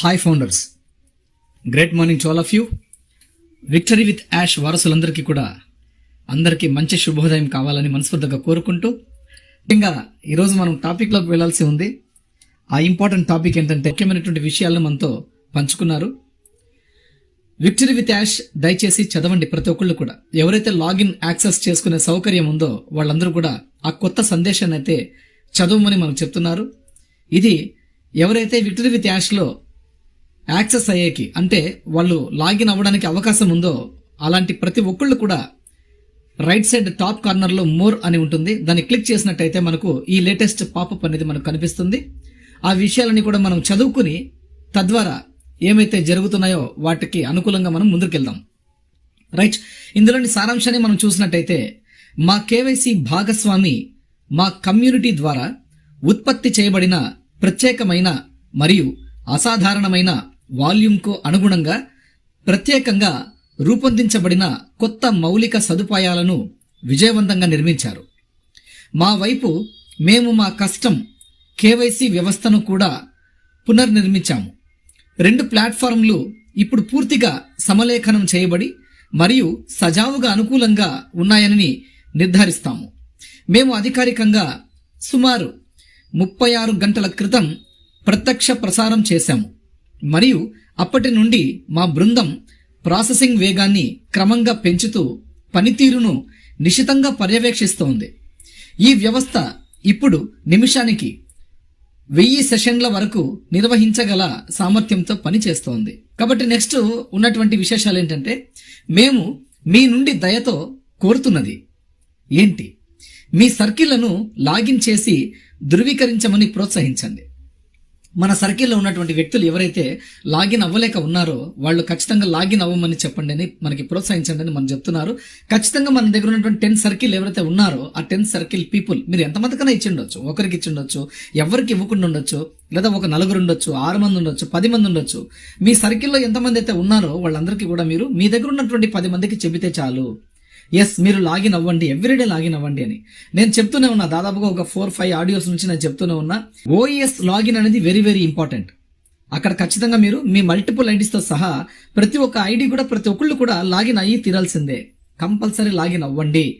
Hi founders great morning to all of you victory with Yash వారసులందరికీ కూడా అందరికీ మంచి శుభోదయం కావాలని మనస్ఫూర్తిగా కోరుకుంటూ ముఖ్యంగా ఈరోజు మనం టాపిక్లోకి వెళ్ళాల్సి ఉంది. ఆ ఇంపార్టెంట్ టాపిక్ ఏంటంటే ముఖ్యమైనటువంటి విషయాలను మనతో పంచుకున్నారు. విక్టరీ విత్ యాష్ దయచేసి చదవండి ప్రతి ఒక్కళ్ళు కూడా. ఎవరైతే లాగిన్ యాక్సెస్ చేసుకునే సౌకర్యం ఉందో వాళ్ళందరూ కూడా ఆ కొత్త సందేశాన్ని అయితే చదవమని మనకు చెప్తున్నారు. ఇది ఎవరైతే విక్టరీ విత్ యాష్లో యాక్సెస్ అయ్యేకి అంటే వాళ్ళు లాగిన్ అవ్వడానికి అవకాశం ఉందో అలాంటి ప్రతి ఒక్కళ్ళు కూడా రైట్ సైడ్ టాప్ కార్నర్లో మోర్ అని ఉంటుంది. దాన్ని క్లిక్ చేసినట్టయితే మనకు ఈ లేటెస్ట్ పాపప్ అనేది మనకు కనిపిస్తుంది. ఆ విషయాలని కూడా మనం చదువుకుని తద్వారా ఏమైతే జరుగుతున్నాయో వాటికి అనుకూలంగా మనం ముందుకెళ్దాం. రైట్. ఇందులోని సారాంశాన్ని మనం చూసినట్టయితే మా కేవైసీ భాగస్వామి మా కమ్యూనిటీ ద్వారా ఉత్పత్తి చేయబడిన ప్రత్యేకమైన మరియు అసాధారణమైన వాల్యూమ్కు అనుగుణంగా ప్రత్యేకంగా రూపొందించబడిన కొత్త మౌలిక సదుపాయాలను విజయవంతంగా నిర్మించారు. మా వైపు మేము మా కస్టమ్ కేవైసీ వ్యవస్థను కూడా పునర్నిర్మించాము. రెండు ప్లాట్ఫారంలు ఇప్పుడు పూర్తిగా సమలేఖనం చేయబడి మరియు సజావుగా అనుకూలంగా ఉన్నాయని నిర్ధారిస్తాము. మేము అధికారికంగా సుమారు ముప్పై ఆరు గంటల క్రితం ప్రత్యక్ష ప్రసారం చేశాము. మరియు అప్పటి నుండి మా బృందం ప్రాసెసింగ్ వేగాన్ని క్రమంగా పెంచుతూ పనితీరును నిశితంగా పర్యవేక్షిస్తోంది. ఈ వ్యవస్థ ఇప్పుడు నిమిషానికి వెయ్యి సెషన్ల వరకు నిర్వహించగల సామర్థ్యంతో పనిచేస్తోంది. కాబట్టి నెక్స్ట్ ఉన్నటువంటి విశేషాలు ఏంటంటే మేము మీ నుండి దయతో కోరుతున్నది ఏంటి? మీ సర్కిళ్ళను లాగిన్ చేసి ధృవీకరించమని ప్రోత్సహించండి. మన సర్కిల్లో ఉన్నటువంటి వ్యక్తులు ఎవరైతే లాగిన్ అవ్వలేక ఉన్నారో వాళ్ళు ఖచ్చితంగా లాగిన్ అవ్వమని చెప్పండి అని మనకి ప్రోత్సహించండి అని మనం చెప్తున్నారు. ఖచ్చితంగా మన దగ్గర ఉన్నటువంటి టెన్ సర్కిల్ ఎవరైతే ఉన్నారో ఆ టెన్ సర్కిల్ పీపుల్ మీరు ఎంతమందికైనా ఇచ్చి ఉండొచ్చు ఒకరికి ఇచ్చి ఉండొచ్చు ఎవరికి ఇవ్వకుండా ఉండొచ్చు లేదా ఒక నలుగురు ఉండొచ్చు ఆరు మంది ఉండొచ్చు పది మంది ఉండొచ్చు. మీ సర్కిల్లో ఎంతమంది అయితే ఉన్నారో వాళ్ళందరికీ కూడా మీరు మీ దగ్గర ఉన్నటువంటి పది మందికి చెబితే చాలు. ఎస్ మీరు లాగిన్ అవ్వండి ఎవ్రీడే లాగిన్ అవ్వండి అని. నేను చెప్తూనే ఉన్నా దాదాపుగా ఒక ఫోర్ ఫైవ్ ఆడియోస్ నుంచి నేను చెప్తూనే ఉన్నా. ఓఈఎస్ లాగిన్ అనేది వెరీ వెరీ ఇంపార్టెంట్ అక్కడ ఖచ్చితంగా మీరు మీ మల్టిపుల్ ఐడీస్తో సహా ప్రతి ఒక్క ఐడి కూడా ప్రతి ఒక్కళ్ళు కూడా లాగిన్ అయ్యి తీరాల్సిందే. కంపల్సరీ లాగిన్ అవ్వండి.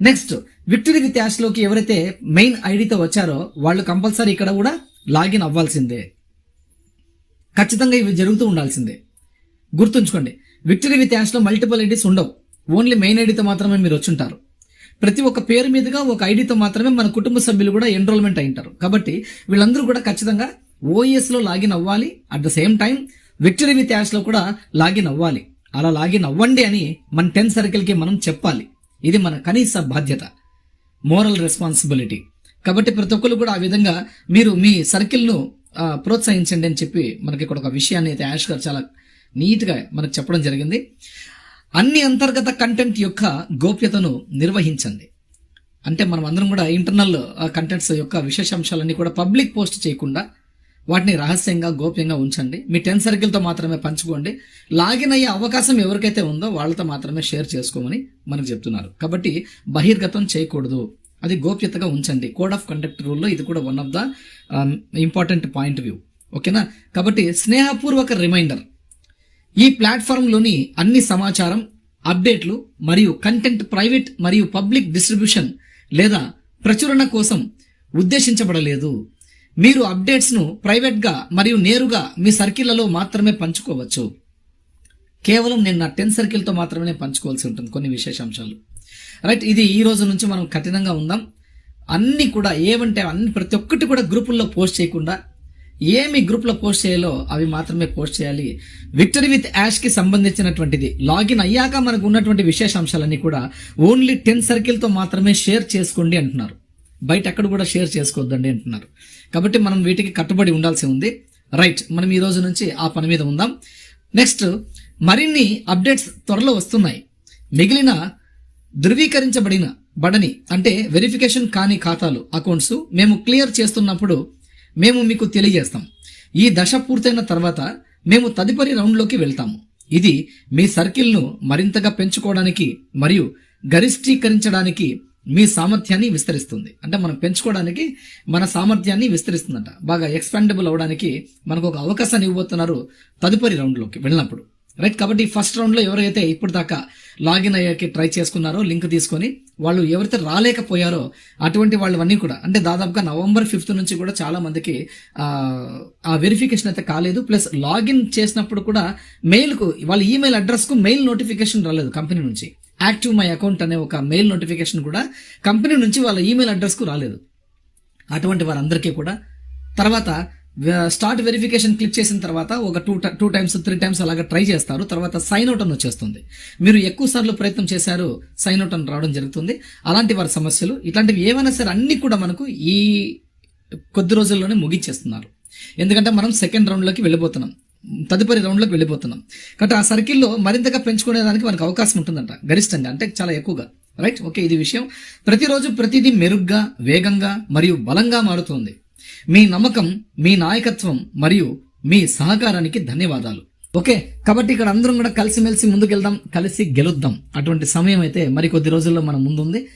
నెక్స్ట్ విక్టరీ విత్ యాష్లోకి ఎవరైతే మెయిన్ ఐడితో వచ్చారో వాళ్ళు కంపల్సరీ ఇక్కడ కూడా లాగిన్ అవ్వాల్సిందే. ఖచ్చితంగా ఇవి జరుగుతూ ఉండాల్సిందే. గుర్తుంచుకోండి విక్టరీ విత్ యాష్లో మల్టిపుల్ ఐడీస్ ఉండవు. ఓన్లీ మెయిన్ ఐడితో మాత్రమే మీరు వచ్చుంటారు. ప్రతి ఒక్క పేరు మీదుగా ఒక ఐడితో మాత్రమే మన కుటుంబ సభ్యులు కూడా ఎన్రోల్మెంట్ అయింటారు. కాబట్టి వీళ్ళందరూ కూడా ఖచ్చితంగా ఓఎస్లో లాగిన్ అవ్వాలి. At the same time victory with యాష్లో కూడా లాగిన్ అవ్వాలి. అలా లాగిన్ అవ్వండి అని మన టెన్ సర్కిల్కి మనం చెప్పాలి. ఇది మన కనీస బాధ్యత. మోరల్ రెస్పాన్సిబిలిటీ కాబట్టి ప్రతి ఒక్కరు కూడా ఆ విధంగా మీరు మీ సర్కిల్ను ప్రోత్సహించండి అని చెప్పి మనకి ఇక్కడ ఒక విషయాన్ని అయితే యాష్ గారు చాలా నీట్గా మనకు చెప్పడం జరిగింది. అన్ని అంతర్గత కంటెంట్ యొక్క గోప్యతను నిర్వహించండి. అంటే మనం అందరం కూడా ఇంటర్నల్ కంటెంట్స్ యొక్క విశేషాంశాలన్నీ కూడా పబ్లిక్ పోస్ట్ చేయకుండా వాటిని రహస్యంగా గోప్యంగా ఉంచండి. మీ టెన్ సర్కిల్తో మాత్రమే పంచుకోండి. లాగిన్ అయ్యే అవకాశం ఎవరికైతే ఉందో వాళ్ళతో మాత్రమే షేర్ చేసుకోమని మనకు చెప్తున్నారు. కాబట్టి బహిర్గతం చేయకూడదు. అది గోప్యతగా ఉంచండి. కోడ్ ఆఫ్ కండక్ట్ రూల్లో ఇది కూడా one of the important point view ఓకేనా కాబట్టి స్నేహపూర్వక రిమైండర్ ఈ ప్లాట్ఫామ్లోని అన్ని సమాచారం అప్డేట్లు మరియు కంటెంట్ ప్రైవేట్ మరియు పబ్లిక్ డిస్ట్రిబ్యూషన్ లేదా ప్రచురణ కోసం ఉద్దేశించబడలేదు. మీరు అప్డేట్స్ను ప్రైవేట్గా మరియు నేరుగా మీ సర్కిళ్ళలో మాత్రమే పంచుకోవచ్చు. కేవలం నేను నా టెన్ సర్కిల్తో మాత్రమే పంచుకోవాల్సి ఉంటుంది కొన్ని విశేషాంశాలు. రైట్ ఇది ఈ రోజు నుంచి మనం కఠినంగా ఉందాం. అన్నీ కూడా ఏమంటే అన్ని ప్రతి ఒక్కటి కూడా గ్రూపుల్లో పోస్ట్ చేయకుండా ఏమి గ్రూప్లో పోస్ట్ చేయాలో అవి మాత్రమే పోస్ట్ చేయాలి. విక్టరీ విత్ యాష్కి సంబంధించినటువంటిది. లాగిన్ అయ్యాక మనకు ఉన్నటువంటి విశేషాంశాలన్నీ కూడా ఓన్లీ టెన్ సర్కిల్తో మాత్రమే షేర్ చేసుకోండి అంటున్నారు. బయట ఎక్కడ కూడా షేర్ చేసుకోవద్దండి అంటున్నారు. కాబట్టి మనం వీటికి కట్టుబడి ఉండాల్సి ఉంది. రైట్ మనం ఈ రోజు నుంచి ఆ పని మీద ఉందాం. నెక్స్ట్ మరిన్ని అప్డేట్స్ త్వరలో వస్తున్నాయి. మిగిలిన ధృవీకరించబడిన బడని అంటే వెరిఫికేషన్ కాని ఖాతాలు అకౌంట్స్ మేము క్లియర్ చేస్తున్నప్పుడు మేము మీకు తెలియజేస్తాం. ఈ దశ పూర్తయిన తర్వాత మేము తదుపరి రౌండ్లోకి వెళ్తాము. ఇది మీ సర్కిల్ను మరింతగా పెంచుకోవడానికి మరియు గరిష్టీకరించడానికి మీ సామర్థ్యాన్ని విస్తరిస్తుంది. అంటే మనం పెంచుకోవడానికి మన సామర్థ్యాన్ని విస్తరిస్తుందంట. బాగా ఎక్స్పాండబుల్ అవడానికి మనకు ఒక అవకాశాన్ని ఇవ్వబోతున్నారు తదుపరి రౌండ్లోకి వెళ్ళినప్పుడు. రైట్ కాబట్టి ఫస్ట్ రౌండ్లో ఎవరైతే ఇప్పుడు దాకా లాగిన్ అయ్యాకి ట్రై చేసుకున్నారో లింక్ తీసుకొని వాళ్ళు ఎవరైతే రాలేకపోయారో అటువంటి వాళ్ళవన్నీ కూడా అంటే దాదాపుగా నవంబర్ ఫిఫ్త్ నుంచి కూడా చాలా మందికి ఆ, వెరిఫికేషన్ అయితే కాలేదు. ప్లస్ లాగిన్ చేసినప్పుడు కూడా మెయిల్కు వాళ్ళ ఈమెయిల్ అడ్రస్కు మెయిల్ నోటిఫికేషన్ రాలేదు కంపెనీ నుంచి. యాక్టివ్ మై అకౌంట్ అనే ఒక మెయిల్ నోటిఫికేషన్ కూడా కంపెనీ నుంచి వాళ్ళ ఈమెయిల్ అడ్రస్కు రాలేదు. అటువంటి వారందరికీ కూడా. తర్వాత స్టార్ట్ వెరిఫికేషన్ క్లిక్ చేసిన తర్వాత ఒక two two times three times అలాగా ట్రై చేస్తారు. తర్వాత సైన్ అవుట్ అని వచ్చేస్తుంది. మీరు ఎక్కువ సార్లు ప్రయత్నం చేశారు సైన్ అవుట్ అని రావడం జరుగుతుంది. అలాంటి వారి సమస్యలు ఇట్లాంటివి ఏమైనా సరే అన్ని కూడా మనకు ఈ కొద్ది రోజుల్లోనే ముగించేస్తున్నారు ఎందుకంటే మనం సెకండ్ రౌండ్లోకి వెళ్ళిపోతున్నాం తదుపరి రౌండ్లోకి వెళ్ళిపోతున్నాం కాబట్టి ఆ సర్కిల్లో మరింతగా పెంచుకునేదానికి మనకు అవకాశం ఉంటుందంట గరిష్టంగా అంటే చాలా ఎక్కువగా. రైట్ ఓకే ఇది విషయం. ప్రతిరోజు ప్రతిదీ మెరుగ్గా వేగంగా మరియు బలంగా మారుతుంది. మీ నమ్మకం మీ నాయకత్వం మరియు మీ సహకారానికి ధన్యవాదాలు. ఓకే? కాబట్టి ఇక్కడ అందరం కూడా కలిసిమెలిసి ముందుకెళ్దాం కలిసి గెలుద్దాం. అటువంటి సమయం అయితే మరి కొద్ది రోజుల్లో మన ముందుంది.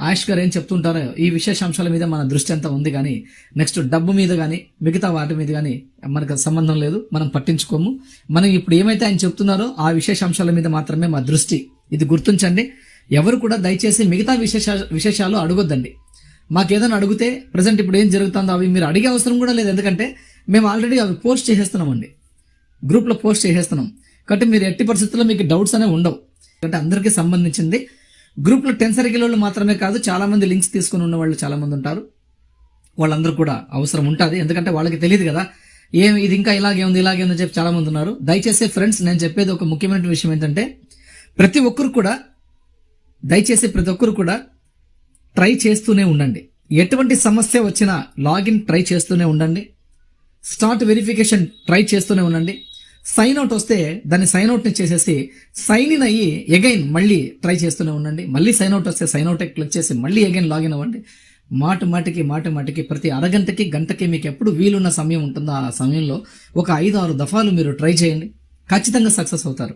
ఆయుష్ గారు ఏం చెప్తుంటారో ఈ విశేషాంశాల మీద మన దృష్టి అంతా ఉంది కానీ నెక్స్ట్ డబ్బు మీద కానీ మిగతా వాటి మీద కానీ మనకు సంబంధం లేదు. మనం పట్టించుకోము. మనం ఇప్పుడు ఏమైతే ఆయన చెప్తున్నారో ఆ విశేషాంశాల మీద మాత్రమే మా దృష్టి. ఇది గుర్తుంచండి. ఎవరు కూడా దయచేసి మిగతా విశేష విశేషాలు అడగొద్దండి. మాకేదైనా అడిగితే ప్రజెంట్ ఇప్పుడు ఏం జరుగుతుందో అవి మీరు అడిగే అవసరం కూడా లేదు. ఎందుకంటే మేము ఆల్రెడీ అవి పోస్ట్ చేసేస్తున్నామండి. గ్రూప్లో పోస్ట్ చేసేస్తున్నాం. కాబట్టి మీరు ఎట్టి పరిస్థితుల్లో మీకు డౌట్స్ అనేవి ఉండవు. అంటే అందరికీ సంబంధించింది. గ్రూప్లో టెన్ సర్కిల్ వాళ్ళు మాత్రమే కాదు చాలామంది లింక్స్ తీసుకుని ఉన్న వాళ్ళు చాలామంది ఉంటారు. వాళ్ళందరూ కూడా అవసరం ఉంటుంది. ఎందుకంటే వాళ్ళకి తెలియదు కదా. ఏం ఇది ఇంకా ఇలాగే ఉంది ఇలాగే ఉందని చెప్పి చాలామంది ఉన్నారు. దయచేసి ఫ్రెండ్స్ నేను చెప్పేది ఒక ముఖ్యమైన విషయం ఏంటంటే ప్రతి ఒక్కరు కూడా దయచేసి ప్రతి ఒక్కరు కూడా ట్రై చేస్తూనే ఉండండి. ఎటువంటి సమస్య వచ్చినా లాగిన్ ట్రై చేస్తూనే ఉండండి. స్టార్ట్ వెరిఫికేషన్ ట్రై చేస్తూనే ఉండండి. సైన్ అవుట్ వస్తే దాన్ని సైన్ అవుట్ని చేసేసి సైన్ ఇన్ అయ్యి ఎగైన్ మళ్ళీ ట్రై చేస్తూనే ఉండండి. మళ్ళీ సైన్ అవుట్ వస్తే సైన్ అవుట్ క్లిక్ చేసి మళ్ళీ ఎగైన్ లాగిన్ అవ్వండి. మాట మాటికి మాట మాటికి ప్రతి అరగంటకి గంటకి మీకు ఎప్పుడు వీలున్న సమయం ఉంటుందో ఆ సమయంలో ఒక ఐదు ఆరు దఫాలు మీరు ట్రై చేయండి. ఖచ్చితంగా సక్సెస్ అవుతారు.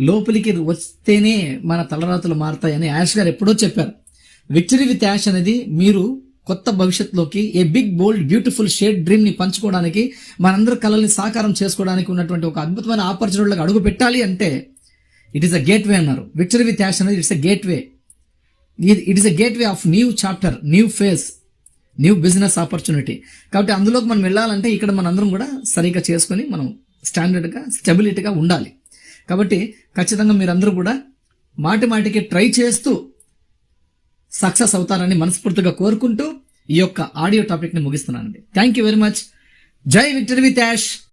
లోపలికి వస్తేనే మన తలరాతులు మారుతాయని యాష్ గారు ఎప్పుడో చెప్పారు. విక్టరీ విత్ యాష్ అనేది మీరు కొత్త భవిష్యత్తులోకి a big bold beautiful shade డ్రీమ్ని పంచుకోవడానికి మనందరి కళల్ని సాకారం చేసుకోవడానికి ఉన్నటువంటి ఒక అద్భుతమైన ఆపర్చునిటీలకు అడుగు పెట్టాలి అంటే it is a gateway అన్నారు. విక్టరీ విత్ యాష్ అనేది it's a gateway it is a gateway of new chapter new face new business opportunity కాబట్టి అందులోకి మనం వెళ్ళాలంటే ఇక్కడ మనందరం కూడా సరిగ్గా చేసుకొని మనం స్టాండర్డ్గా స్టెబిలిటీగా ఉండాలి. కాబట్టి ఖచ్చితంగా మీరందరూ కూడా మాటి మాటికి ట్రై చేస్తూ సక్సెస్ అవుతారని మనస్ఫూర్తిగా కోరుకుంటూ ఈ యొక్క ఆడియో టాపిక్ని ముగిస్తున్నానండి. థ్యాంక్ యూ వెరీ మచ్ జై విక్టరీ విత్ యాష్.